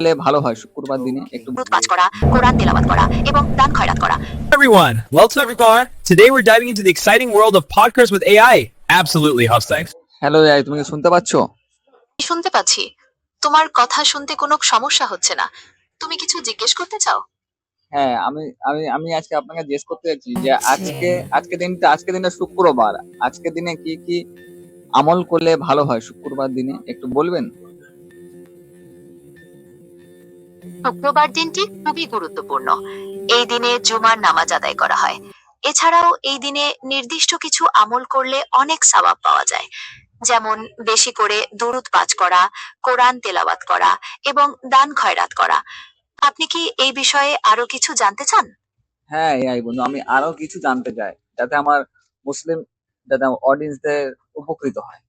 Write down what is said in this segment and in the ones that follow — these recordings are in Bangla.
করলে ভালো হয় শুক্রবার দিনে একটু পাঠ করা কোরআন তেলাওয়াত করা এবং দান খয়রাত করা everyone. Welcome everyone. Today we're diving into the exciting world of podcasts with AI. Absolutely, Hufstang. Hello এই তুমি কি শুনতে পাচ্ছ শুনতে পাচ্ছি তোমার কথা শুনতে কোনো সমস্যা হচ্ছে না তুমি কিছু জিজ্ঞেস করতে চাও হ্যাঁ আমি আমি আমি আজকে আপনাকে জিজ্ঞেস করতে যাচ্ছি যে আজকে আজকে দিনটা আজকে দিনটা শুক্রবার আজকে দিনে কি কি আমল করলে ভালো হয় শুক্রবার দিনে একটু বলবেন শুক্রবার দিনটি খুবই গুরুত্বপূর্ণ। এই দিনে জুমার নামাজ আদায় করা হয়। এছাড়াও এই দিনে নির্দিষ্ট কিছু আমল করলে অনেক সওয়াব পাওয়া যায়। যেমন বেশি করে দুরুদ পাঠ করা কোরআন তেলাওয়াত করা এবং দান খয়রাত করা। আপনি কি এই বিষয়ে আরও কিছু জানতে চান? হ্যাঁ এই বন্ধু আমি আরও কিছু জানতে চাই যাতে আমার মুসলিম যাতে অডিয়েন্সদের উপকৃত হয়।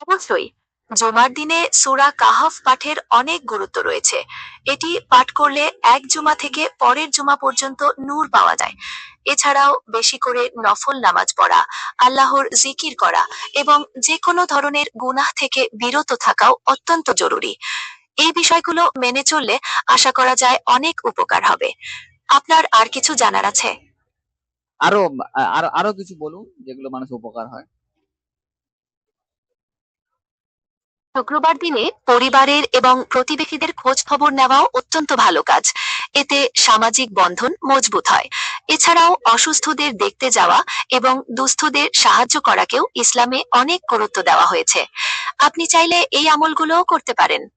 অবশ্যই। জুমার দিনে সুরা কাহাফ পাঠের অনেক গুরুত্ব রয়েছে। এটি পাঠ করলে এক জুমা থেকে পরের জুমা পর্যন্ত নূর পাওয়া যায়। এছাড়াও বেশি করে নফল নামাজ পড়া, আল্লাহর জিকির করা এবং যে কোনো ধরনের গুনাহ থেকে বিরত থাকাও অত্যন্ত জরুরি। এই বিষয়গুলো মেনে চললে আশা করা যায় অনেক উপকার হবে। আপনার আর কিছু জানার আছে? আরও আরও কিছু বলুন যেগুলো মানুষ উপকার হয়। শুক্রবার দিনে পরিবারের এবং প্রতিবেশীদের খোঁজ খবর নেওয়াও অত্যন্ত ভালো কাজ। এতে সামাজিক বন্ধন মজবুত হয়। এছাড়াও অসুস্থদের দেখতে যাওয়া এবং দুস্থদের সাহায্য করাকেও ইসলামে অনেক গুরুত্ব দেওয়া হয়েছে। আপনি চাইলে এই আমলগুলোও করতে পারেন।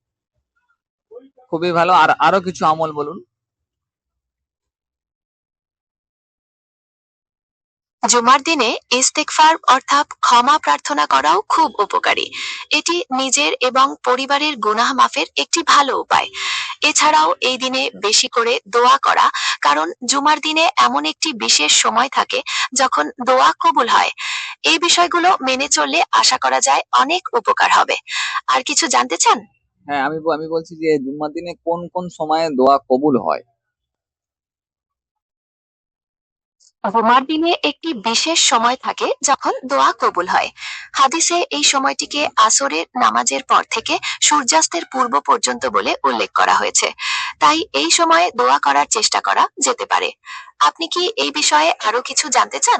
খুবই ভালো। আর আরও কিছু আমল বলুন। জুমার দিনে ইস্তেকফার অর্থাৎ ক্ষমা প্রার্থনা করাও খুব উপকারী। এটি নিজের এবং পরিবারের গুনাহ মাফের একটি ভালো উপায়। এছাড়াও এই দিনে বেশি করে দোয়া করা, কারণ জুমার দিনে এমন একটি বিশেষ সময় থাকে যখন দোয়া কবুল হয়। এই বিষয়গুলো মেনে চললে আশা করা যায় অনেক উপকার হবে। আর কিছু জানতে চান? হ্যাঁ আমি আমি বলছি যে জুম্মার দিনে কোন কোন সময়ে দোয়া কবুল হয়? জুমার দিনে একটি বিশেষ সময় থাকে যখন দোয়া কবুল হয়। হাদিসে এই সময়টিকে আসরের নামাজের পর থেকে সূর্যাস্তের পূর্ব পর্যন্ত বলে উল্লেখ করা হয়েছে। তাই এই সময়ে দোয়া করার চেষ্টা করা যেতে পারে। আপনি কি এই বিষয়ে আরও কিছু জানতে চান?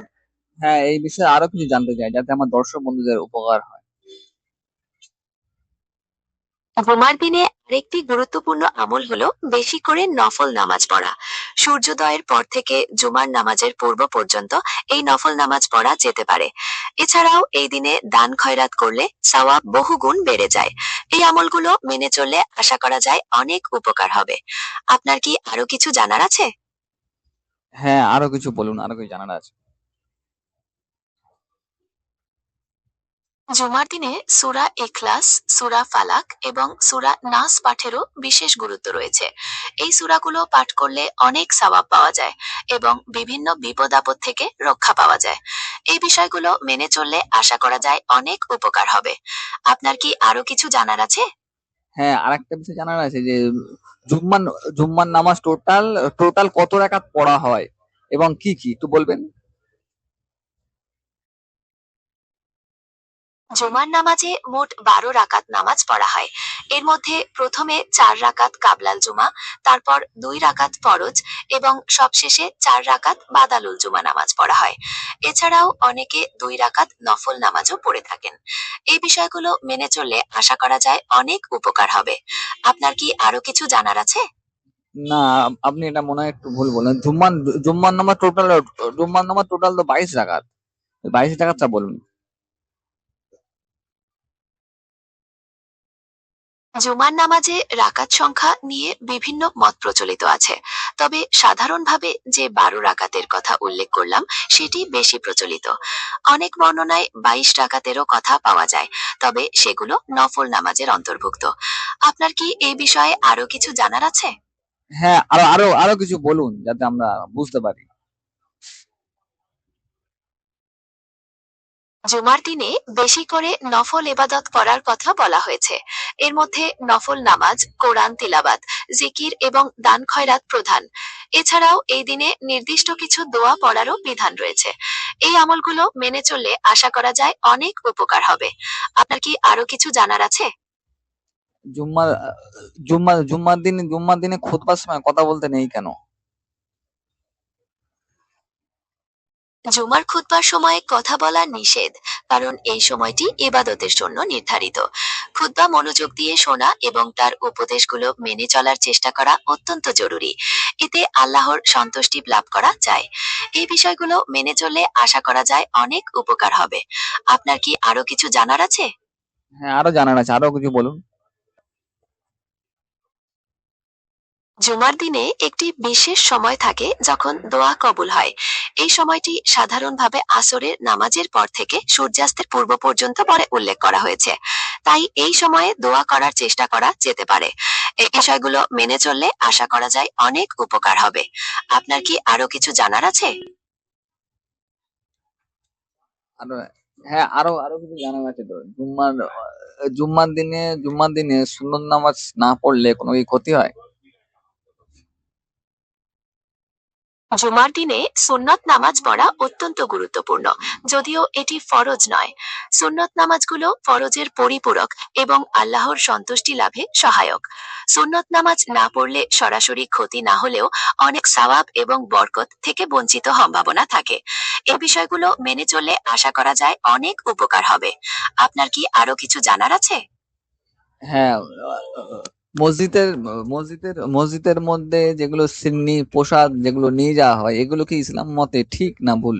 হ্যাঁ এই বিষয়ে আরও কিছু জানতে চাই যাতে আমার দর্শক বন্ধুদের উপকার হয়। জুমার দিনে আরেকটি গুরুত্বপূর্ণ আমল হলো বেশি করে নফল নামাজ পড়া। সূর্যোদয়ের পর থেকে জুমার নামাজের পূর্ব পর্যন্ত এই নফল নামাজ পড়া যেতে পারে। এছাড়াও এই দিনে দান খয়রাত করলে সওয়াব বহু গুণ বেড়ে যায়। এই আমলগুলো মেনে চললে আশা করা যায় অনেক উপকার হবে। আপনার কি আরও কিছু জানার আছে? হ্যাঁ আরও কিছু বলুন, আরও কিছু জানার আছে। জুমার দিনে সুরা এখলাস সুরা ফালাক এবং সুরা নাস পাঠেরও বিশেষ গুরুত্ব রয়েছে। এই সুরাগুলো পাঠ করলে অনেক সওয়াব পাওয়া যায় এবং বিভিন্ন বিপদ আপদ থেকে রক্ষা পাওয়া যায়। এই বিষয়গুলো মেনে চললে আশা করা যায় অনেক উপকার হবে। আপনার কি আরও কিছু জানার আছে? হ্যাঁ আর একটা বিষয় জানার আছে যে জুম্মান জুম্মার নামাজ টোটাল টোটাল কত রাকাত পড়া হয় এবং কি কি? একটু বলবেন? জুমার নামাজে মোট বারো রাকাত নামাজ পড়া হয়। এর মধ্যে প্রথমে চার রাকাত কাবলাল জুমা, তারপর দুই রাকাত ফরজ এবং সবশেষে চার রাকাত বাদালুল জুমা নামাজ পড়া হয়। এছাড়াও অনেকে দুই রাকাত নফল নামাজও পড়ে থাকেন। এই বিষয়গুলো মেনে চললে আশা করা যায় অনেক উপকার হবে। আপনার কি আরও কিছু জানার আছে? না, আপনি এটা মনে হয় একটু ভুল বলেন জুম্মান জুম্মার নামাজ টোটাল জুম্মার নামাজ টোটাল তো বাইশ রাকাত। বাইশ রাকাতটা বলুন। জুমার নামাজে রাকাত সংখ্যা নিয়ে বিভিন্ন মত প্রচলিত আছে। তবে সাধারণভাবে যে বারো রাকাতের কথা উল্লেখ করলাম, সেটি বেশি প্রচলিত। অনেক বর্ণনায় বাইশ রাকাতেরও কথা পাওয়া যায়, তবে সেগুলো নফল নামাজের অন্তর্ভুক্ত। আপনার কি এই বিষয়ে আরও কিছু জানার আছে? হ্যাঁ আরও আরও আরও কিছু বলুন, যাতে আমরা বুঝতে পারি। জুমার দিনে বেশি করে নফল এবাদত করার কথা বলা হয়েছে। এর মধ্যে নফল নামাজ, কোরআন তিলাবাত জিকির এবং দান খয়রাত প্রধান। এছাড়াও এই দিনে নির্দিষ্ট কিছু দোয়া পড়ারও বিধান রয়েছে। এই আমলগুলো মেনে চললে আশা করা যায় অনেক উপকার হবে। আপনার কি আরও কিছু জানার আছে? জুম্মা জুম্মা জুম্মার দিন, জুম্মার দিনে খুতবার সময় কথা বলতে নেই কেন? জুমার খুতবার সময়ে কথা বলা নিষেধ, কারণ এই সময়টি এবাদতের জন্য নির্ধারিত। খুতবা মনোযোগ দিয়ে শোনা এবং তার উপদেশগুলো মেনে চলার চেষ্টা করা অত্যন্ত জরুরি। এতে আল্লাহর সন্তুষ্টি লাভ করা যায়। এই বিষয়গুলো মেনে চললে আশা করা যায় অনেক উপকার হবে। আপনার কি আরও কিছু জানার আছে? হ্যাঁ আরও জানার আছে। আরও কিছু বলুন। জুমার দিনে একটি বিশেষ সময় থাকে যখন দোয়া কবুল হয়। এই সময়টি সাধারণভাবে আসরের নামাজের পর থেকে সূর্যাস্তের পূর্ব পর্যন্ত পরে উল্লেখ করা হয়েছে। তাই এই সময়ে দোয়া করার চেষ্টা করা যেতে পারে। এই বিষয়গুলো মেনে চললে আশা করা যায় অনেক উপকার হবে। আপনার কি আরও কিছু জানার আছে? হ্যাঁ আরও আরও কিছু জানার আছে তো। জুম্মার জুম্মার দিনে জুম্মার দিনে সুন্নত নামাজ না পড়লে কোনো কি ক্ষতি হয়? জুমার দিনে সুন্নত নামাজ পড়া অত্যন্ত গুরুত্বপূর্ণ, যদিও এটি ফরজ নয়। সুন্নত নামাজগুলো ফরজের পরিপূরক এবং আল্লাহর সন্তুষ্টি লাভে সহায়ক। সুন্নত নামাজ না পড়লে সরাসরি ক্ষতি না হলেও অনেক সওয়াব এবং বরকত থেকে বঞ্চিত সম্ভাবনা থাকে। এ বিষয়গুলো মেনে চললে আশা করা যায় অনেক উপকার হবে। আপনার কি আরও কিছু জানার আছে? হ্যাঁ মসজিদের মসজিদের মসজিদের মধ্যে যেগুলো সিন্নি, প্রসাদ যেগুলো নিয়ে যাওয়া হয়, এগুলো কি ইসলাম মতে ঠিক না ভুল?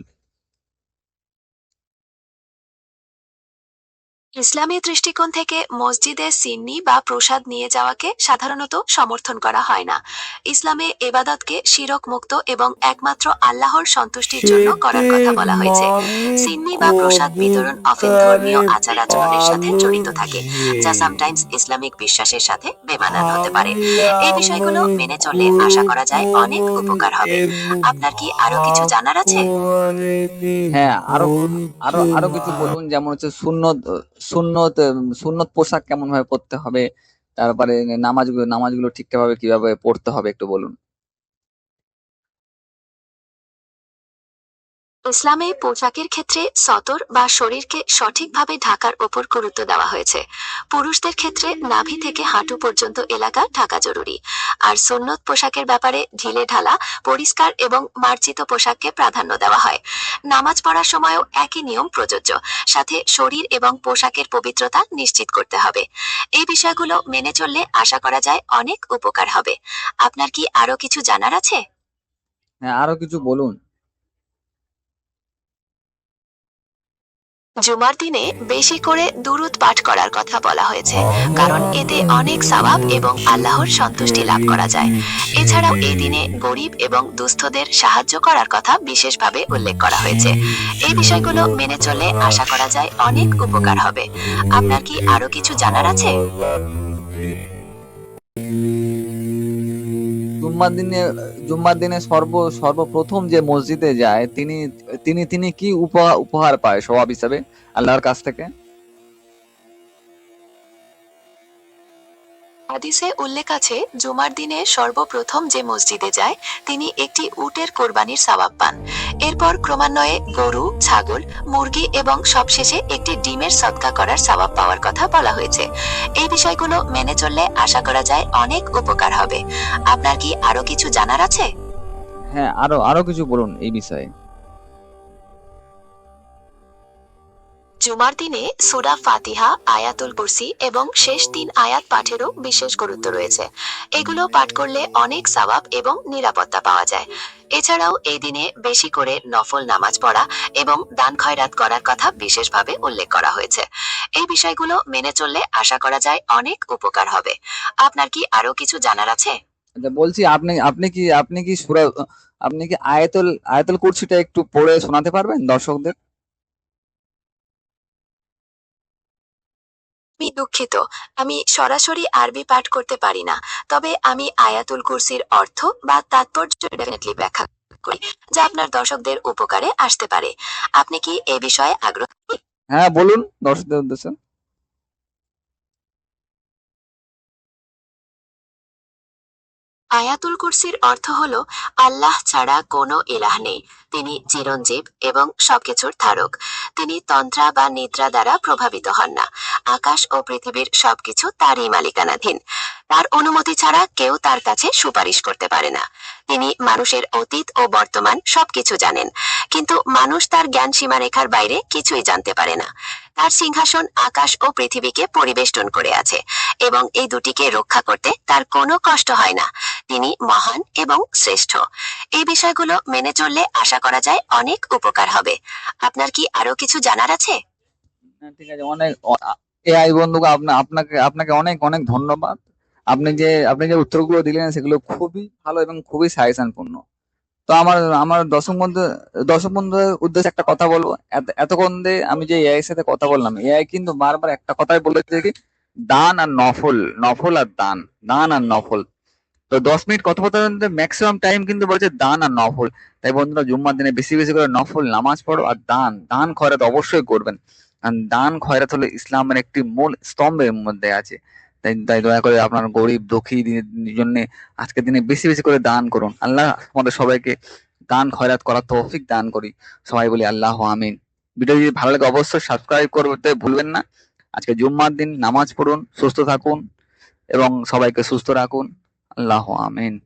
ইসলামী দৃষ্টিকোণ থেকে মসজিদে সিন্নি বা প্রসাদ নিয়ে যাওয়াকে সাধারণত সমর্থন করা হয় না। ইসলামে এবাদতকে শিরক মুক্ত এবং একমাত্র আল্লাহর সন্তুষ্টির জন্য করার কথা বলা হয়েছে। সিন্নি বা প্রসাদ বিতরণ অফেন ধর্মীয় আচার আচরণের সাথে জড়িত থাকে যা সামটাইমস ইসলামিক বিশ্বাসের সাথে বেমানান হতে পারে। এই বিষয়গুলো মেনে চললে আশা করা যায় অনেক উপকার হবে। আপনার কি আরও কিছু জানার আছে? হ্যাঁ আরও আরও আরও কিছু বলুন যেমন হচ্ছে সুন্নত সুন্নত সুন্নত পোশাক কেমন ভাবে পড়তে হবে? তারপরে নামাজগুলো নামাজগুলো ঠিকঠাক ভাবে কীভাবে পড়তে হবে একটু বলুন। ইসলামে পোশাকের ক্ষেত্রে সতর বা শরীরকে সঠিকভাবে ঢাকার ওপর গুরুত্ব দেওয়া হয়েছে। পুরুষদের ক্ষেত্রে নাভি থেকে হাঁটু পর্যন্ত এলাকা ঢাকা জরুরি। আর সুন্নত পোশাকের ব্যাপারে ঢিলে ঢালা, পরিষ্কার এবং মার্জিত পোশাককে প্রাধান্য দেওয়া হয়। নামাজ পড়ার সময়ও একই নিয়ম প্রযোজ্য। সাথে শরীর এবং পোশাকের পবিত্রতা নিশ্চিত করতে হবে। এই বিষয়গুলো মেনে চললে আশা করা যায় অনেক উপকার হবে। আপনার কি আরও কিছু জানার আছে? হ্যাঁ আরও কিছু বলুন। জুমার দিনে বেশি করে দুরুদ পাঠ করার কথা বলা হয়েছে কারণ এতে অনেক সওয়াব এবং আল্লাহর সন্তুষ্টি লাভ করা যায়। এছাড়াও এই দিনে গরিব এবং দুস্থদের সাহায্য করার কথা বিশেষভাবে উল্লেখ করা হয়েছে। এই বিষয়গুলো মেনে চললে আশা করা যায় অনেক উপকার হবে। আপনার কি আরও কিছু জানার আছে? জুম্মার দিনে জুম্মার দিনে সর্ব, সর্বপ্রথম যে মসজিদে যায়, তিনি তিনি তিনি কি উপহার উপহার পায় স্বভাব হিসাবে আল্লাহর কাছ থেকে? হাদিসে উল্লেখ আছে, জুমার দিনে সর্বপ্রথম যে মসজিদে যায়, তিনি একটি উটের কোরবানির সওয়াব পান। এরপর ক্রমান্বয়ে গরু, ছাগল, মুরগি এবং সবশেষে একটি ডিমের সদকা করার সওয়াব পাওয়ার কথা বলা হয়েছে। এই বিষয়গুলো মেনে চললে আশা করা যায় অনেক উপকার হবে। আপনার কি আরও কিছু জানার আছে? হ্যাঁ আরও আরও কিছু বলুন এই বিষয়ে। জুমার দিনে সুরা ফাতিহা, আয়াতুল কুরসি এবং শেষ তিন আয়াত পাঠেরও বিশেষ গুরুত্ব রয়েছে। এগুলো পাঠ করলে অনেক সওয়াব এবং নিরাপত্তা পাওয়া যায়। এছাড়াও এই দিনে বেশি করে নফল নামাজ পড়া এবং দান খয়রাত করার কথা বিশেষভাবে উল্লেখ করা হয়েছে। এই বিষয়গুলো মেনে চললে আশা করা যায় অনেক উপকার হবে। আপনার কি আরও কিছু জানার আছে? আচ্ছা বলছি আপনি আপনি কি আপনি কি সুরা, আপনি কি আয়াতুল আয়াতুল কুরসিটা একটু পড়ে শোনাতে পারবেন দর্শকদের? আমি দুঃখিত। আমি সরাসরি আরবি পাঠ করতে পারি না। তবে আমি আয়াতুল কুরসির অর্থ বা তাৎপর্য ডেফিনেটলি ব্যাখ্যা করি যা আপনার দর্শকদের উপকারে আসতে পারে। আপনি কি এ বিষয়ে আগ্রহী? হ্যাঁ বলুন দর্শকদের উদ্দেশ্যে। আয়াতুল কুরসির অর্থ হলো আল্লাহ ছাড়া কোনো ইলাহ নেই। তিনি চিরঞ্জীব এবং সবকিছুর ধারক। তিনি তন্ত্রা বা নিদ্রা দ্বারা প্রভাবিত হন না। আকাশ ও পৃথিবীর সবকিছু তারই মালিকানাধীন। তার অনুমতি ছাড়া কেউ তার কাছে সুপারিশ করতে পারে না। তিনি মানুষের অতীত ও বর্তমান সবকিছু জানেন, কিন্তু মানুষ তার জ্ঞান সীমারেখার বাইরে কিছুই জানতে পারে না। তার সিংহাসন আকাশ ও পৃথিবীকে পরিবেষ্টন করে আছে এবং এই দুটিকে রক্ষা করতে তার কোনো কষ্ট হয় না। তিনি মহান এবং শ্রেষ্ঠ। এই বিষয়গুলো মেনে চললে আশা করা যায় অনেক উপকার হবে। আপনার কি আরও কিছু জানার আছে? ঠিক আছে। অনেক এআই বন্ধুকে আপনা- আপনাকে আপনাকে অনেক অনেক ধন্যবাদ। আপনি যে আপনি যে উত্তরগুলো দিলেন সেগুলো খুবই ভালো এবং খুবই সাজেশন পূর্ণ তো আমার আমার দশম বন্ধু দর্শক বন্ধুদের উদ্দেশ্যে একটা কথা বলব। এত- এতক্ষণ দিয়ে আমি যে এআই এর সাথে কথা বললাম, এআই কিন্তু বারবার একটা কথাই বলেছে কি, দান আর নফল নফল আর দান দান আর নফল। তো দশ মিনিট কথোপকথনের ম্যাক্সিমাম টাইম কিন্তু বলেছে দান আর নফল। তাই বন্ধুরা, জুম্মার দিনে বেশি বেশি করে নফল নামাজ পড়ো আর দান দান খয়রাত অবশ্যই করবেন। দান খয়রাত হলো ইসলামের একটি মূল স্তম্ভের মধ্যে আছে। তাই তাই দয়া করে আপনার গরিব, দুঃখী জন্য আজকের দিনে বেশি বেশি করে দান করুন। আল্লাহ আমাদের সবাইকে দান খয়রাত করার তৌফিক দান করি। সবাই বলি আল্লাহ আমিন। ভিডিও যদি ভালো লাগে অবশ্যই সাবস্ক্রাইব করতে ভুলবেন না। আজকে জুম্মার দিন, নামাজ পড়ুন, সুস্থ থাকুন এবং সবাইকে সুস্থ রাখুন। আল্লাহ আমিন।